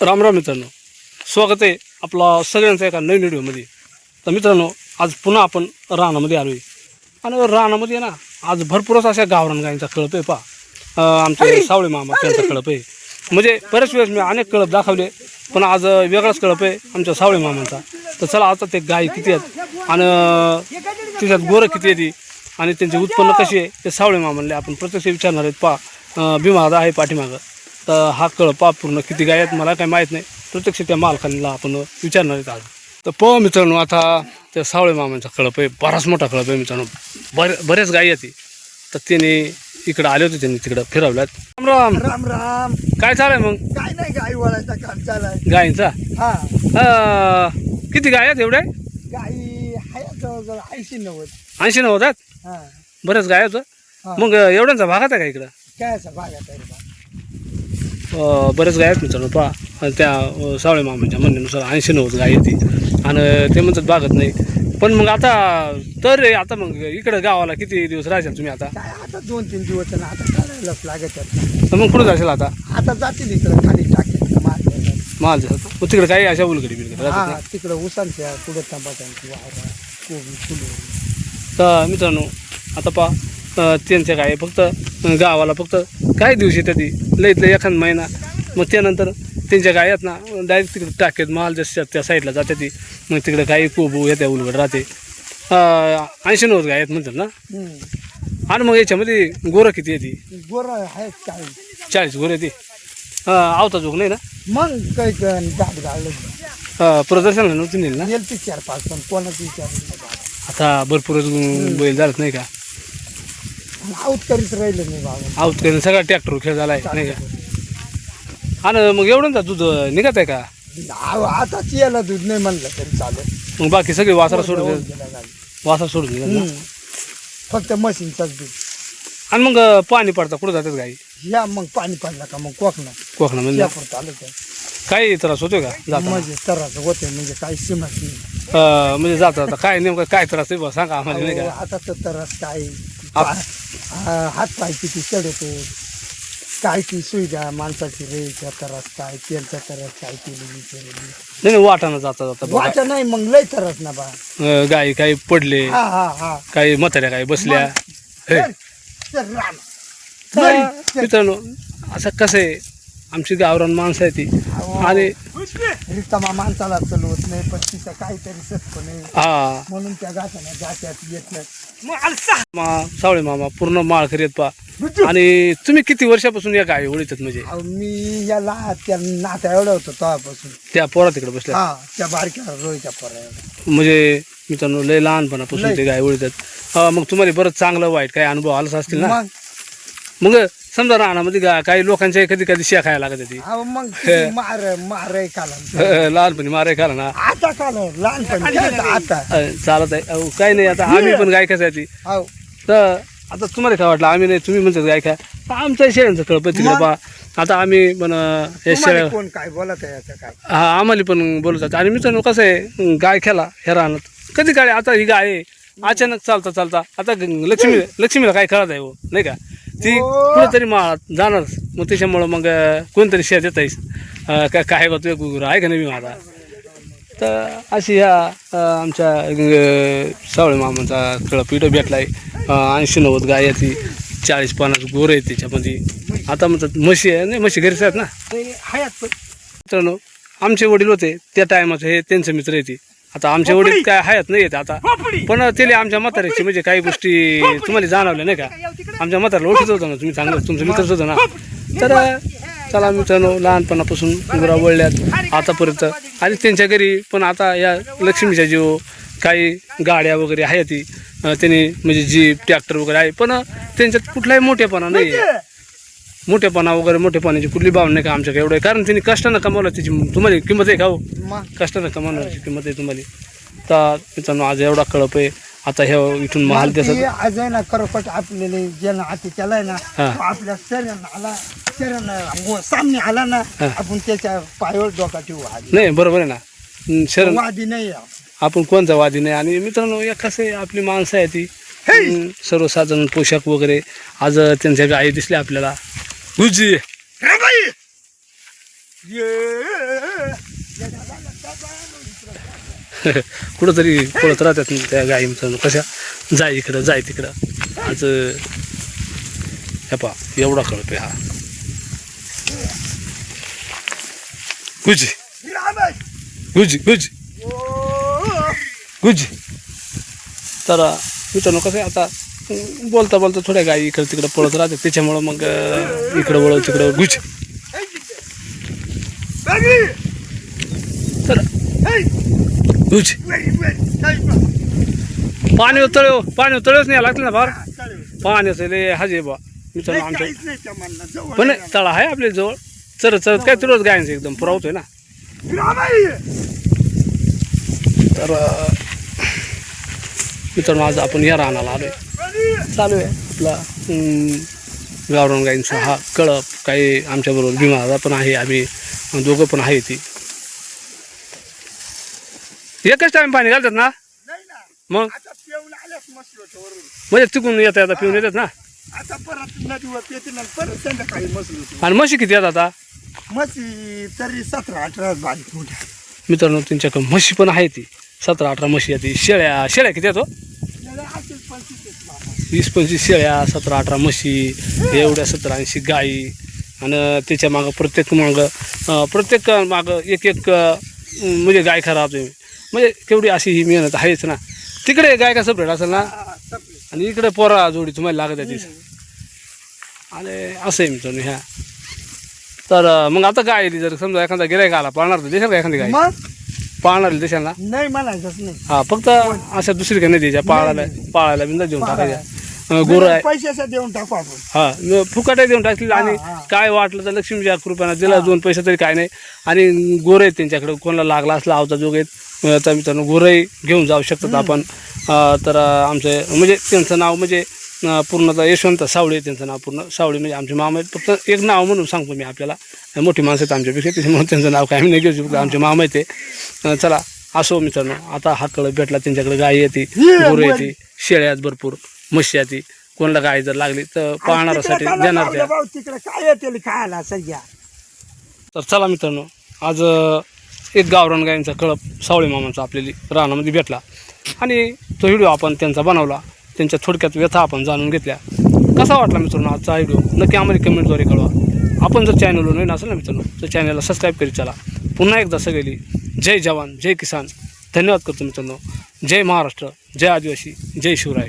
राम राम मित्रांनो. स्वागत आहे आपला सगळ्यांचं एका नवीन व्हिडिओमध्ये. तर मित्रांनो आज पुन्हा आपण रानामध्ये आलो आहे आणि रानामध्ये ना आज भरपूरच अशा गावरान गायींचा कळप आहे पा आमचे सावळे मामा त्यांचा कळप आहे. म्हणजे बरेच वेळेस मी अनेक कळप दाखवले पण आज वेगळाच कळप आहे आमच्या सावळे मामांचा. तर चला आता ते गायी किती आहेत? आणि त्याच्यात गोरं किती येते आणि त्यांचे उत्पन्न कसे आहे? ते सावळे मामांना आपण प्रत्यक्ष विचारणार आहेत. पा भीमा आहे पाठीमागं. तर हा कळ पा पूर्ण किती गाय आहेत मला काही माहीत नाही. प्रत्यक्ष त्या मालकांना आपण विचारणार आहेत आज. तर प मित्रांनो आता त्या सावळे मामांचा कळप आहे. बराच मोठा कळप आहे मित्रांनो. बरे बरेच गायी आहेत तर त्याने इकडं आले होते त्यांनी तिकडं फिरवल्यात. राम राम. राम राम. काय चालू आहे मग? काय नाही गाई वळायचं काम चालाय गायींचा? हा. अं, किती गाय आहेत एवढे गाई आहे जवळजवळ ऐंशी नव्वद. ऐंशी नव्वद आहेत? हा. बरेच गाय आहेत हा. मग एवढ्यांचा भागात आहे का इकडं? काय असं भागात आहे बा? बरेच गाय आहेत मित्रांनो पहा. त्या सावळे मामांच्या म्हणण्यानुसार ऐंशी नव्वद गाय येते आणि ते म्हणतात बागत नाही. पण मग आता तर आता मग इकडं गावाला किती दिवस राहायचे तुम्ही आता? आता दोन तीन दिवस ना आता काढायलाच लागत आहेत. मग कुठं जाशील आता? आता जातील इकडं खाली टाकेल महाल मग तिकडे काही अशा उलगडी बिलगडी राहतात हा? तिकडं उसांच्या पुढे वावरा कोबी फुलं तर मित्रांनो आता पहा. अ, त्यांच्या गाय फक्त गावाला फक्त काही दिवशी येते ती? लईत लई एखाद महिना. मग त्यानंतर त्यांच्या गाय आहेत ना डायरेक्ट तिकडे टाकेत माल जसं त्या साईडला जाते ती. मग तिकडे काही कोबू येत्या उलगड राहते. ऐंशी नव्वद गाय आहेत म्हणतात ना. आणि मग याच्यामध्ये गोरं किती येते गोरं आहेत काय चाळीस गोरं येते आवता जोग नाही ना? मग काही दाट गाळलं. अ, प्रदर्शनाला नव्हती नेली ना? चार पाच पण कोणाची विचार आता भरपूरच बैल झालंच नाही का? आऊत करीत राहिलं नाही बाबा करून सगळा ट्रॅक्टर खेळ झालाय नाही का? आणि मग एवढं दूध निघत आहे का? आव- आताच याला दूध नाही म्हणलं तरी चालेल. मग बाकी सगळे वासरा सोडून होऊन दिले. गेलं गाडी. वासरा सोडून दिले ना? हम्म. फक्त मशीनचाच दूध. आणि मग अं, पाणी पडतं कुठं जातात गाई? या मग पाणी पडलं का मग कोकणा यापुरतं आलं तर. काही त्रास होतोय का जाता म्हणजे तराचं होते म्हणजे काही नाही अं, म्हणजे जाता जाता काय नेमकं काय त्रास आहे बा सांगा आम्हाला नाही अहो, का? आता तर तरच काय पा- हा, हात पाय किती चढतो काय ती सुविधा माणसाची रेच्या तरस काय त्यांचा तरस काय केली विचारली नाही नाही, वाटानं जाता जाता बघा. वाचा नाही मग लय तरस ना बा. अं, गाई काही पडले हा हा हा. काही म्हाताऱ्या काही बसल्या. हे. चल, चल राम. तर मित्रांनो असं कसं आहे? आमची गावरान माणसं आहे ती. आणि रिकामा माणसाला चलवत नाही पण तिचं काहीतरी नाही. हा. म्हणून त्या गाठाने जात्यात येत नाही मा सावळे मामा पूर्ण माळ करीत पा आणि तुम्ही किती वर्षापासून या गाई ओळीतात म्हणजे? अहो, मी याला त्या नात्या एवढं होतो तेव्हापासून. त्या पोरा तिकडे बसल्या? हा त्या बारक्या रोईच्या पोरा म्हणजे मित्रांनो लय लहानपणापासून लय. ते गाय ओळीतात. हा, मग तुम्हाला बरंच चांगलं वाईट काही अनुभव आलाच असतील ना? मग? मग समजा रानामध्ये गा काही लोकांच्या कधी कधी शिया खायला लागत होती. अहो, मग किती मार मार काला. अं, लहानपणी मारे खाला ना? आता काल लहानपणी. काय आता- आता. अं, चालत आहे. अहो, काही नाही आता आम्ही पण गाय कशाची अहो, तर आता तुम्हाला काय वाटलं? आम्ही नाही तुम्ही म्हणतात गाय काय तर आमच्या शेळ्यांचं कळपत तिकडे मग? बा आता आम्ही पण अं, या तुम्हाला शेळ्या कोण काय बोलत आहे याचं काय? हा आम्हाला पण बोलतात आणि मित्रांनो कसं आहे गाय खेळा हे राहणार कधी काय आता ही गाय आहे. अचानक चालता चालता. आता ग- लक्ष्मी लक्ष्मीला काय कळत आहे हो? नाही का? ती. कुठेतरी माळात जाणारच मग त्याच्यामुळं मग कोणतरी शेत येत आहेस काय काय होतं गुरु? आहे का नाही मी माझा? तर अशी ह्या आमच्या सावळे मामांचा कळपीठ भेटला आहे ऐंशी नव्वद गाय आहे ती चाळीस पन्नास गोर आहेत त्याच्यामध्ये. आता म्हणतात म्हशी आहे. नाही म्हशी घरीच आहेत ना? मित्रांनो आमचे वडील होते. त्या टायमाचे हे त्यांचे मित्र येते आता आमचे वडील काय हयात नाही येत आता. पण त्याला आमच्या म्हाताऱ्याची म्हणजे काही गोष्टी तुम्हाला जाणवल्या नाही का? आमच्या म्हाताऱ्याला ओळखत होतं ना तुम्ही चांगलं तुमचं मित्रच होतं ना. तर चला मित्रांनो लहानपणापासून गुरा वळल्यात आतापर्यंत. आणि त्यांच्या घरी पण आता या लक्ष्मीच्या जीव काही गाड्या वगैरे आहे ती त्यांनी म्हणजे जीप ट्रॅक्टर वगैरे आहे पण त्यांच्यात कुठलाही मोठेपणा नाही आहे. मोठेपणा वगैरे मोठेपणाची कुठली भावना नाही का आमच्याकडे एवढं? आहे कारण त्यांनी कष्टानं कमावलं त्याची तुम्हाला किंमत आहे का हो? कष्टानं कमावण्याची किंमत आहे तुम्हाला. तर मित्रांनो आज एवढा कळप आहे. आता हे इथून महाल ती त्याचं आज आहे ना करपट आपल्याला ज्यानं हाती त्याला आहे ना आपल्या शरीरानं आला शरीरानं सामने आला ना. आपण त्याच्या पायावर डोका ठेवू नाही बरोबर आहे ना. शरण वादी नाही. आपण कोणता वादी नाही? आणि मित्रांनो या कसं आहे आपली माणसं आहे ती. सर्वसाधारण पोशाख वगैरे आज त्यांच्या गायी दिसल्या आपल्याला. तुझी कुठं तरी पळत राहतात त्या गायींचं कशा? जाय इकडं जाय तिकडं. आज हे एवढा कळतोय हा. गुजी गुजी गुजी गुजी तर मित्रांनो कसं आहे आता? बोलता बोलता थोड्या गाई इकडं तिकडं पळत राहते. त्याच्यामुळं मग इकडं वळव तिकडं गुच तर गुजी. पाणी तळव पाणी तळवच नाही लागलं ना फार पाण्याचं लय हाजे बा. मित्रांनो आमच्या पण तळा आहे आपल्या जवळ. चरत चरत काय तुरच गायचं एकदम पुरावतोय ना. तर मित्रांनो आज आपण या रानाला आलोय. चालू आहे. आपला गावरान गाईंचा हा कळप काही आमच्याबरोबर भीमा पण आहे आम्ही दोघं पण आहे ती. एकच टाइम पाणी घालतात ना? मग? आता म्हणजे तिकून येता येता पिऊन येतात ना? आता परत नदीवर परत संध्याकाळी मसलो आणि म्हशी किती येतात आता? मसी तरी सतरा अठरा बारीक मोठ्या मित्रांनो त्यांच्याकडे म्हशी पण आहे ती. सतरा अठरा म्हशी येते शेळ्या शेळ्या किती येतो त्याला असेल पंचवीस आहेत बाबा. वीस पंचवीस शेळ्या सतरा अठरा म्हशी एवढ्या सतरा ऐंशी गाई आणि त्याच्या मागं प्रत्येक मागं प्रत्येक मागं एक एक म्हणजे गाय खराब आहे. म्हणजे केवढी अशी ही मेहनत आहेच ना. तिकडे गाय का सेपरेट असेल ना. आणि इकडे पोरा जोडी तुम्हाला लागत आहे तिचं आणि असं आहे मित्रांनो ह्या. तर मग आता आली जर समजा एखादा गिरायक आला पाळणार तर देशाल का एखादी गाय? पाळणार देशाल? नाही म्हणायचंच नाही. हा फक्त अशा दुसरी काही नाही द्यायच्या पाळायला पाळायला बिंदा देऊन टाकायच्या. गुरं आहे. पैशाचा देऊन टाकू आपण. हा न- फुकटे देऊन टाकली आणि हा, हा. काय वाटलं तर लक्ष्मीच्या कृपयानं दिला दोन पैसे तरी काय नाही. आणि गोरं आहेत त्यांच्याकडे कोणाला लागला असला आवता जोग आहेत. अं, तर मित्रांनो गोरंही घेऊन जाऊ शकतात आपण. अं, तर अं, आमचे म्हणजे त्यांचं नाव म्हणजे अं, पूर्णतः यशवंत सावळे त्यांचं नाव पूर्ण. सावळे म्हणजे आमचे मामा आहेत. फक्त एक नाव म्हणून सांगतो मी आपल्याला. मोठी माणसं आहेत आमच्यापेक्षा त्याच्यामुळे त्यांचं नाव काय आम्ही नाही घेऊ शकतो. आमचे मामा आहेत ते. अं, चला असो मित्रांनो. आता हा कळप भेटला त्यांच्याकडे गाय येते गुरं वर. येते. शेळ्या आहेत भरपूर. म्हशी कोणाला गाय जर लागली तर पाहणाऱ्यासाठी देणार त्या तिकडे काय येते खायला सध्या? तर चला मित्रांनो आज एक गावरान गायींचा कळप सावळे मामांचा आपल्याला रानामध्ये भेटला. आणि तो व्हिडिओ आपण त्यांचा बनवला. त्यांच्या थोडक्यात व्यथा आपण जाणून घेतल्या. कसा वाटला मित्रांनो आजचा व्हिडिओ? नक्की आम्हाला कमेंटद्वारे कळवा. आपण जर चॅनलवर नवीन असेल ना मित्रांनो तर चॅनलला सबस्क्राईब करीत चला. पुन्हा एकदा सगळी जय जवान जय किसान. धन्यवाद करतो मित्रांनो. जय महाराष्ट्र जय आदिवासी जय शिवराय.